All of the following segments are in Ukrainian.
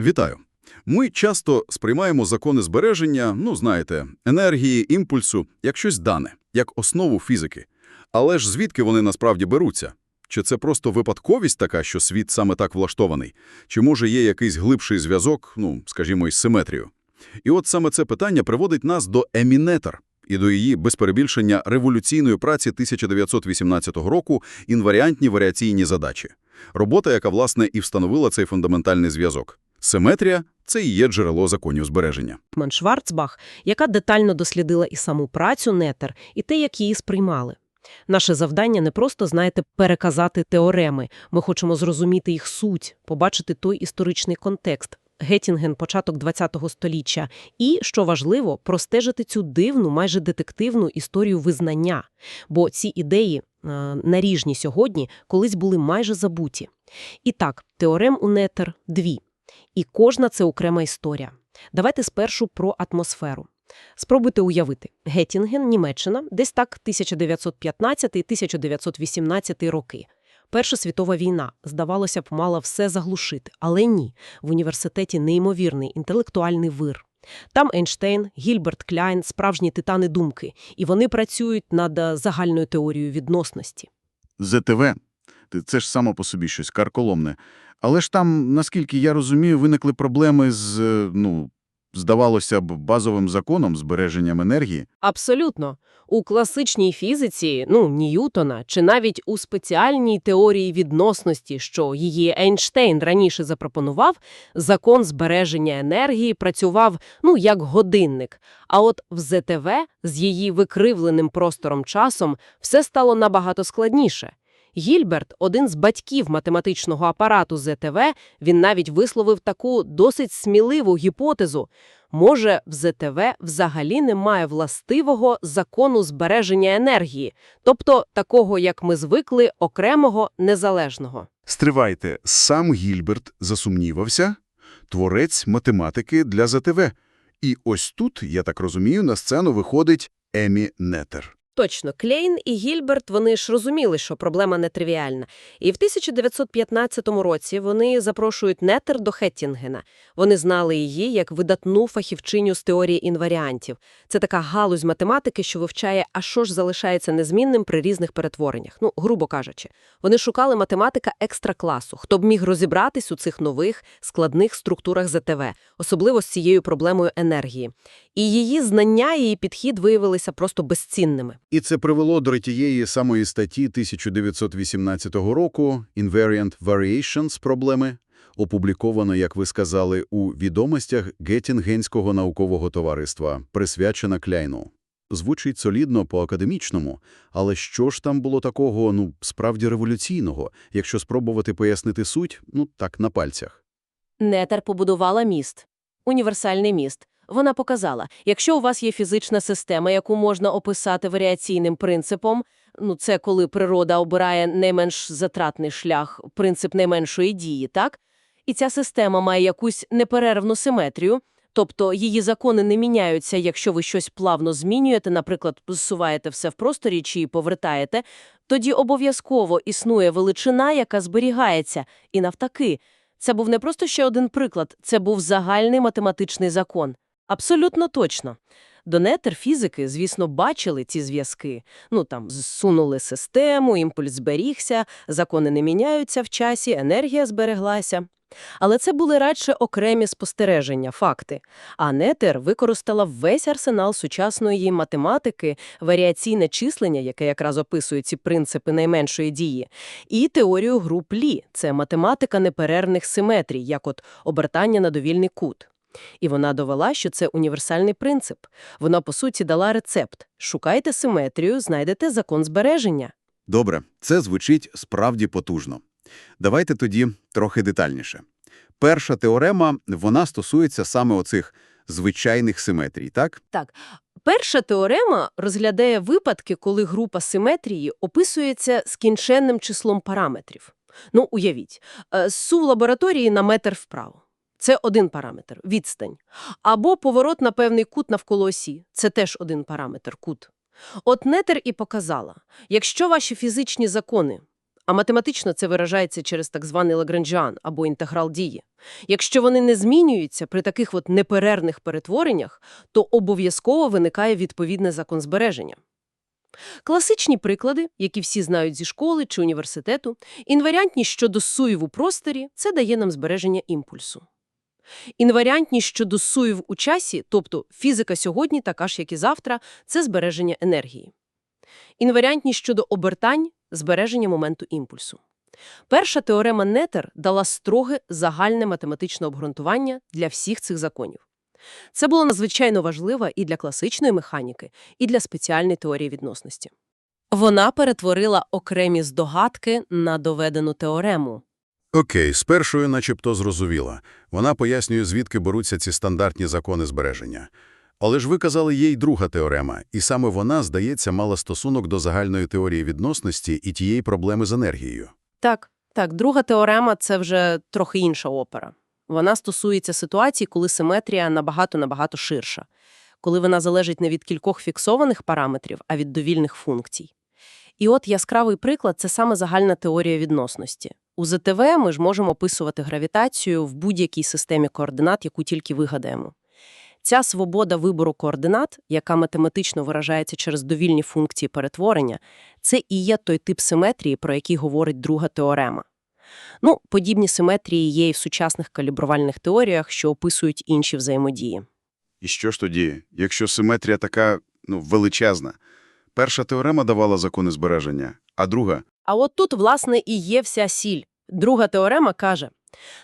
Вітаю. Ми часто сприймаємо закони збереження, ну, знаєте, енергії, імпульсу, як щось дане, як основу фізики. Але ж звідки вони насправді беруться? Чи це просто випадковість така, що світ саме так влаштований? Чи може є якийсь глибший зв'язок, ну, скажімо, із симетрією? І от саме це питання приводить нас до Емінетер і до її, без перебільшення, революційної праці 1918 року «Інваріантні варіаційні задачі». Робота, яка, власне, і встановила цей фундаментальний зв'язок. Симетрія – це і є джерело законів збереження. Ман Шварцбах, яка детально дослідила і саму працю Нетер, і те, як її сприймали. Наше завдання не просто, знаєте, переказати теореми. Ми хочемо зрозуміти їх суть, побачити той історичний контекст. Геттінген – початок ХХ століття. І, що важливо, простежити цю дивну, майже детективну історію визнання. Бо ці ідеї, е, наріжні сьогодні, колись були майже забуті. І так, теорем у Нетер – дві. І кожна – це окрема історія. Давайте спершу про атмосферу. Спробуйте уявити. Геттінген, Німеччина, десь так 1915-1918 роки. Перша світова війна, здавалося б, мала все заглушити. Але ні. В університеті неймовірний інтелектуальний вир. Там Ейнштейн, Гільберт Кляйн, справжні титани думки. І вони працюють над е, загальною теорією відносності. ЗТВ – це ж само по собі щось карколомне. Але ж там, наскільки я розумію, виникли проблеми з, е, ну, здавалося б, базовим законом збереженням енергії. Абсолютно. У класичній фізиці, ну, Ньютона, чи навіть у спеціальній теорії відносності, що її Ейнштейн раніше запропонував, закон збереження енергії працював, ну, як годинник. А от в ЗТВ з її викривленим простором-часом все стало набагато складніше. Гільберт, один з батьків математичного апарату ЗТВ, він навіть висловив таку досить сміливу гіпотезу. Може, в ЗТВ взагалі немає властивого закону збереження енергії, тобто такого, як ми звикли, окремого, незалежного. Стривайте, сам Гільберт засумнівався, творець математики для ЗТВ. І ось тут, я так розумію, на сцену виходить Емі Нетер. Точно, Клейн і Гільберт, вони ж розуміли, що проблема нетривіальна. І в 1915 році вони запрошують Нетер до Хеттінгена. Вони знали її як видатну фахівчиню з теорії інваріантів. Це така галузь математики, що вивчає, а що ж залишається незмінним при різних перетвореннях. Ну, грубо кажучи. Вони шукали математика екстра-класу, хто б міг розібратись у цих нових, складних структурах ЗТВ, особливо з цією проблемою енергії. І її знання, її підхід виявилися просто безцінними. І це привело до тієї самої статті 1918 року «Invariant Variations. Проблеми», опубліковано, як ви сказали, у «Відомостях Геттінгенського наукового товариства», присвячена Кляйну. Звучить солідно по-академічному, але що ж там було такого, ну, справді революційного, якщо спробувати пояснити суть, ну, так, на пальцях? Нетер побудувала міст. Універсальний міст. Вона показала, якщо у вас є фізична система, яку можна описати варіаційним принципом, ну це коли природа обирає найменш затратний шлях, принцип найменшої дії, так? І ця система має якусь неперервну симетрію, тобто її закони не міняються, якщо ви щось плавно змінюєте, наприклад, зсуваєте все в просторі чи повертаєте, тоді обов'язково існує величина, яка зберігається, і навтаки. Це був не просто ще один приклад, це був загальний математичний закон. Абсолютно точно. До нетер фізики, звісно, бачили ці зв'язки. Ну, там, зсунули систему, імпульс зберігся, закони не міняються в часі, енергія збереглася. Але це були радше окремі спостереження, факти. А нетер використала весь арсенал сучасної математики, варіаційне числення, яке якраз описує ці принципи найменшої дії, і теорію груп Лі – це математика неперервних симетрій, як от обертання на довільний кут. І вона довела, що це універсальний принцип. Вона, по суті, дала рецепт. Шукайте симетрію, знайдете закон збереження. Добре, це звучить справді потужно. Давайте тоді трохи детальніше. Перша теорема, вона стосується саме оцих звичайних симетрій, так? Так, перша теорема розглядає випадки, коли група симетрії описується скінченним числом параметрів. Ну, уявіть, е, су в лабораторії на метр вправо. Це один параметр – відстань. Або поворот на певний кут навколо осі – це теж один параметр – кут. От Нетер і показала, якщо ваші фізичні закони а математично це виражається через так званий лагранжіан або інтеграл дії. Якщо вони не змінюються при таких от неперервних перетвореннях, то обов'язково виникає відповідний закон збереження. Класичні приклади, які всі знають зі школи чи університету, інваріантність щодо суїв у просторі – це дає нам збереження імпульсу. Інваріантність щодо суїв у часі, тобто фізика сьогодні така ж, як і завтра, це збереження енергії. Інваріантність щодо обертань – збереження моменту імпульсу. Перша теорема Нетер дала строге загальне математичне обґрунтування для всіх цих законів. Це було надзвичайно важливо і для класичної механіки, і для спеціальної теорії відносності. Вона перетворила окремі здогадки на доведену теорему. Окей, з першою начебто зрозуміла. Вона пояснює, звідки беруться ці стандартні закони збереження. Але ж ви казали, є друга теорема, і саме вона, здається, мала стосунок до загальної теорії відносності і тієї проблеми з енергією. Так, так, друга теорема – це вже трохи інша опера. Вона стосується ситуацій, коли симетрія набагато-набагато ширша, коли вона залежить не від кількох фіксованих параметрів, а від довільних функцій. І от яскравий приклад – це саме загальна теорія відносності. У ЗТВ ми ж можемо описувати гравітацію в будь-якій системі координат, яку тільки вигадаємо. Ця свобода вибору координат, яка математично виражається через довільні функції перетворення, це і є той тип симетрії, про який говорить друга теорема. Ну, подібні симетрії є і в сучасних калібрувальних теоріях, що описують інші взаємодії. І що ж тоді, якщо симетрія така, ну, величезна? Перша теорема давала закони збереження, а друга А от тут, власне, і є вся сіль. Друга теорема каже,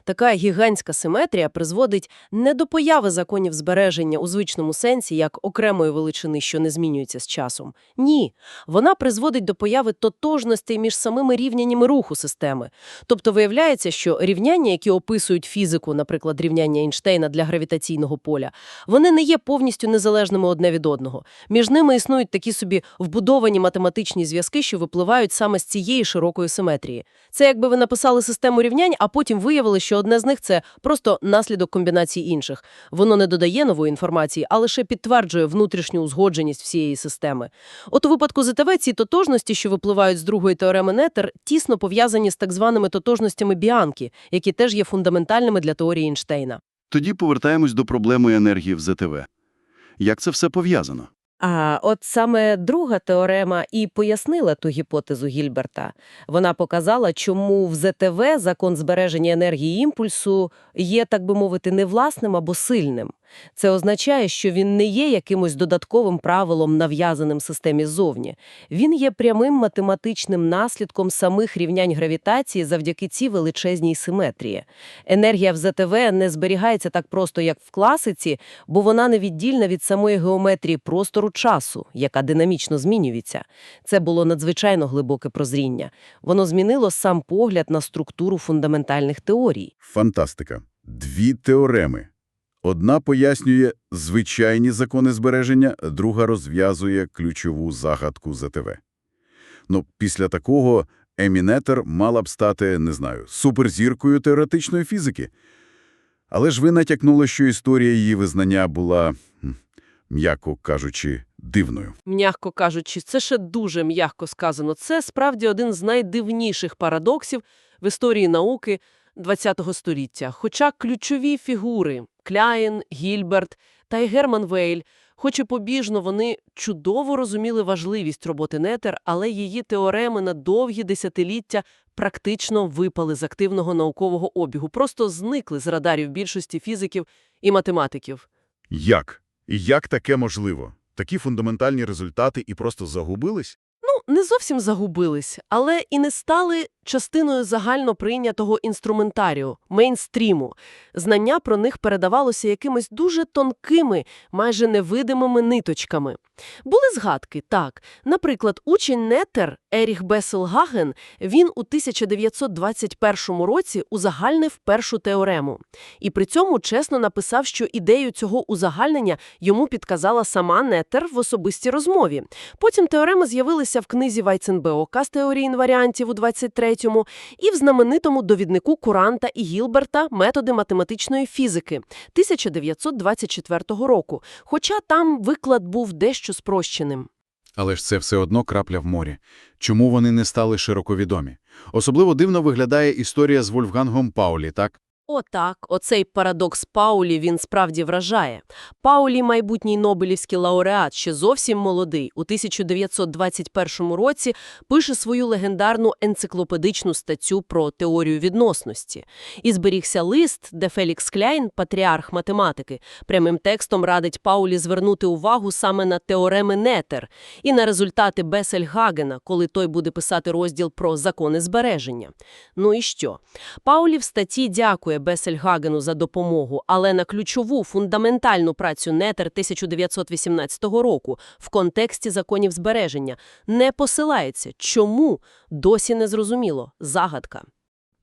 така гігантська симетрія призводить не до появи законів збереження у звичному сенсі, як окремої величини, що не змінюється з часом. Ні, вона призводить до появи тотожностей між самими рівняннями руху системи. Тобто виявляється, що рівняння, які описують фізику, наприклад, рівняння Ейнштейна для гравітаційного поля, вони не є повністю незалежними одне від одного. Між ними існують такі собі вбудовані математичні зв'язки, що випливають саме з цієї широкої симетрії. Це якби ви написали систему рівнянь, а потім виявили, що одне з них це просто наслідок комбінації інших. Воно не додає нової інформації, а лише підтверджує внутрішню узгодженість всієї системи. От у випадку ЗТВ ці тотожності, що випливають з другої теореми Нетер, тісно пов'язані з так званими тотожностями Біанкі, які теж є фундаментальними для теорії Ейнштейна. Тоді повертаємось до проблеми енергії в ЗТВ. Як це все пов'язано? А от саме друга теорема і пояснила ту гіпотезу Гільберта. Вона показала, чому в ЗТВ закон збереження енергії імпульсу є, так би мовити, не власним або сильним. Це означає, що він не є якимось додатковим правилом, нав'язаним системі ззовні. Він є прямим математичним наслідком самих рівнянь гравітації завдяки цій величезній симетрії. Енергія в ЗТВ не зберігається так просто, як в класиці, бо вона невіддільна від самої геометрії простору часу, яка динамічно змінюється. Це було надзвичайно глибоке прозріння. Воно змінило сам погляд на структуру фундаментальних теорій. Фантастика. Дві теореми. Одна пояснює звичайні закони збереження, друга розв'язує ключову загадку ЗТВ. Ну, після такого Емінетер мала б стати, не знаю, суперзіркою теоретичної фізики. Але ж ви натякнули, що історія її визнання була, м'яко кажучи, дивною. М'яко кажучи, це ще дуже м'яко сказано. Це справді один з найдивніших парадоксів в історії науки ХХ століття. Хоча ключові фігури – Кляєн, Гільберт та й Герман Вейль, хоч і побіжно вони чудово розуміли важливість роботи Нетер, але її теореми на довгі десятиліття практично випали з активного наукового обігу, просто зникли з радарів більшості фізиків і математиків. Як? І як таке можливо? Такі фундаментальні результати і просто загубились? Не зовсім загубились, але і не стали частиною загально прийнятого інструментарію, мейнстріму. Знання про них передавалося якимись дуже тонкими, майже невидимими ниточками. Були згадки, так. Наприклад, учень Нетер Еріх Беселгаген, він у 1921 році узагальнив першу теорему. І при цьому чесно написав, що ідею цього узагальнення йому підказала сама Нетер в особистій розмові. Потім теореми з'явилися в книзі Вайценбеока з теорії інваріантів у 23-му і в знаменитому довіднику Куранта і Гілберта «Методи математичної фізики» 1924 року, хоча там виклад був дещо спрощеним. Але ж це все одно крапля в морі. Чому вони не стали широковідомі? Особливо дивно виглядає історія з Вольфгангом Паулі, так? Отак, оцей парадокс Паулі він справді вражає. Паулі – майбутній Нобелівський лауреат, ще зовсім молодий, у 1921 році пише свою легендарну енциклопедичну статтю про теорію відносності. І зберігся лист, де Фелікс Кляйн, патріарх математики, прямим текстом радить Паулі звернути увагу саме на теореми Нетер і на результати Бесельгагена, коли той буде писати розділ про закони збереження. Ну і що? Паулі в статті дякує Бесельгагену за допомогу, але на ключову фундаментальну працю Нетер 1918 року в контексті законів збереження не посилається. Чому? Досі не зрозуміло. Загадка.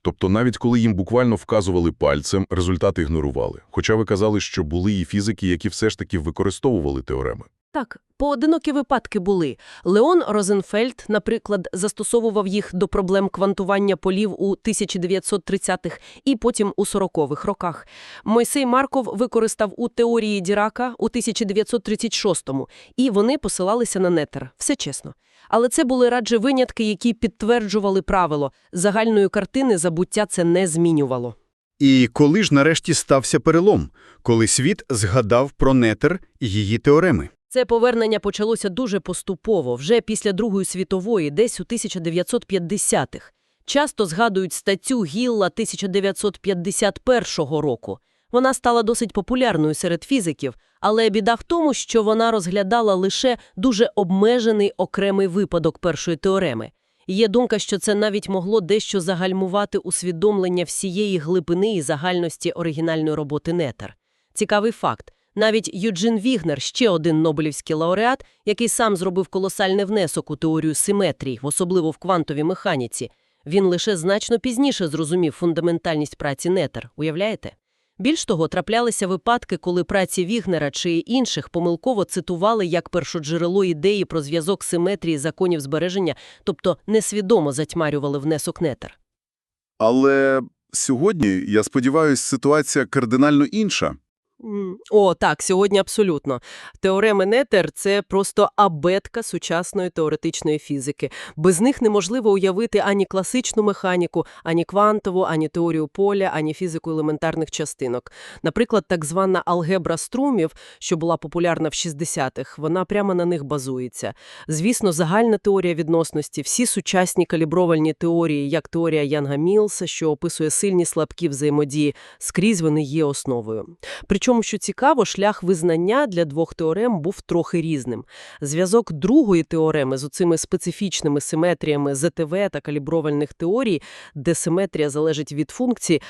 Тобто навіть коли їм буквально вказували пальцем, результати ігнорували. Хоча ви казали, що були і фізики, які все ж таки використовували теореми. Так, поодинокі випадки були. Леон Розенфельд, наприклад, застосовував їх до проблем квантування полів у 1930-х і потім у 40-х роках. Мойсей Марков використав у теорії Дірака у 1936-му, і вони посилалися на нетер. Все чесно. Але це були радше винятки, які підтверджували правило. Загальної картини забуття це не змінювало. І коли ж нарешті стався перелом, коли світ згадав про нетер і її теореми? Це повернення почалося дуже поступово, вже після Другої світової, десь у 1950-х. Часто згадують статтю Гілла 1951 року. Вона стала досить популярною серед фізиків, але біда в тому, що вона розглядала лише дуже обмежений окремий випадок першої теореми. Є думка, що це навіть могло дещо загальмувати усвідомлення всієї глибини і загальності оригінальної роботи Нетер. Цікавий факт. Навіть Юджин Вігнер, ще один Нобелівський лауреат, який сам зробив колосальний внесок у теорію симетрій, особливо в квантовій механіці, він лише значно пізніше зрозумів фундаментальність праці Нетер, уявляєте? Більш того, траплялися випадки, коли праці Вігнера чи інших помилково цитували як першоджерело ідеї про зв'язок симетрії законів збереження, тобто несвідомо затьмарювали внесок Нетер. Але сьогодні, я сподіваюся, ситуація кардинально інша. О, так, сьогодні абсолютно. Теореми Нетер – це просто абетка сучасної теоретичної фізики. Без них неможливо уявити ані класичну механіку, ані квантову, ані теорію поля, ані фізику елементарних частинок. Наприклад, так звана алгебра струмів, що була популярна в 60-х, вона прямо на них базується. Звісно, загальна теорія відносності, всі сучасні калібровальні теорії, як теорія Янга Мілса, що описує сильні слабкі взаємодії, скрізь вони є основою. Причому, що цікаво, шлях визнання для двох теорем був трохи різним. Зв'язок другої теореми з оцими специфічними симетріями ЗТВ та калібровальних теорій, де симетрія залежить від функцій,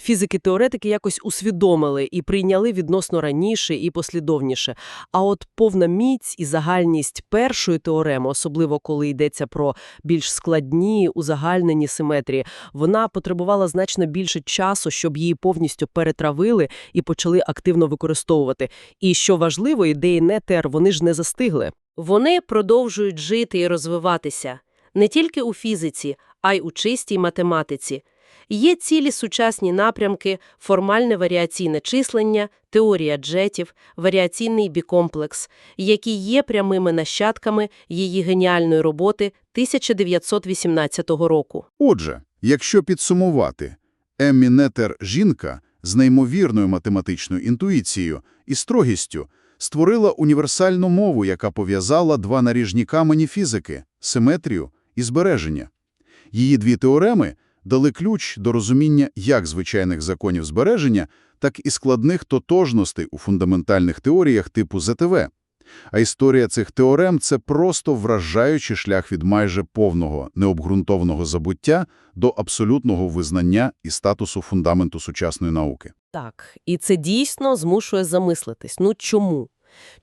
фізики-теоретики якось усвідомили і прийняли відносно раніше і послідовніше. А от повна міць і загальність першої теореми, особливо коли йдеться про більш складні, узагальнені симетрії, вона потребувала значно більше часу, щоб її повністю перетравили і почали активно використовувати. І що важливо, ідеї Нетер, вони ж не застигли. Вони продовжують жити і розвиватися не тільки у фізиці, а й у чистій математиці. Є цілі сучасні напрямки, формальне варіаційне числення, теорія джетів, варіаційний бікомплекс, які є прямими нащадками її геніальної роботи 1918 року. Отже, якщо підсумувати, Еммі Нетер – жінка з неймовірною математичною інтуїцією і строгістю створила універсальну мову, яка пов'язала два наріжні камені фізики – симетрію і збереження. Її дві теореми дали ключ до розуміння як звичайних законів збереження, так і складних тотожностей у фундаментальних теоріях типу ЗТВ. А історія цих теорем – це просто вражаючий шлях від майже повного, необґрунтованого забуття до абсолютного визнання і статусу фундаменту сучасної науки. Так, і це дійсно змушує замислитись. Ну чому?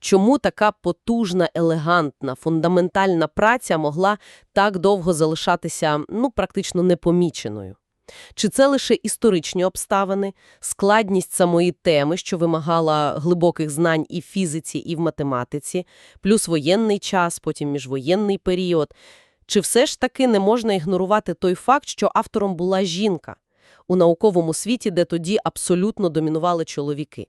Чому така потужна, елегантна, фундаментальна праця могла так довго залишатися, ну, практично непоміченою? Чи це лише історичні обставини, складність самої теми, що вимагала глибоких знань і в фізиці, і в математиці, плюс воєнний час, потім міжвоєнний період? Чи все ж таки не можна ігнорувати той факт, що автором була жінка у науковому світі, де тоді абсолютно домінували чоловіки?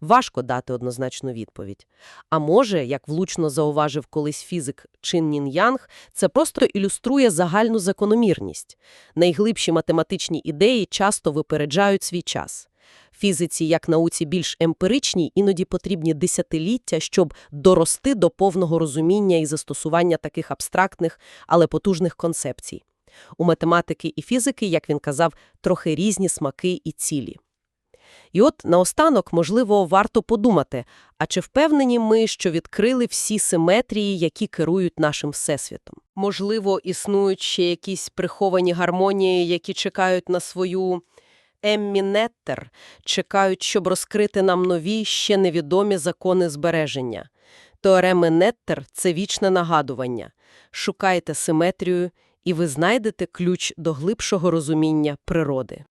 Важко дати однозначну відповідь. А може, як влучно зауважив колись фізик Чин Нін Янг, це просто ілюструє загальну закономірність. Найглибші математичні ідеї часто випереджають свій час. Фізиці, як науці більш емпіричній, іноді потрібні десятиліття, щоб дорости до повного розуміння і застосування таких абстрактних, але потужних концепцій. У математики і фізики, як він казав, трохи різні смаки і цілі. І от наостанок, можливо, варто подумати, а чи впевнені ми, що відкрили всі симетрії, які керують нашим всесвітом? Можливо, існують ще якісь приховані гармонії, які чекають на свою еммінеттер, чекають, щоб розкрити нам нові, ще невідомі закони збереження. Теореми Неттер – це вічне нагадування. Шукайте симетрію, і ви знайдете ключ до глибшого розуміння природи.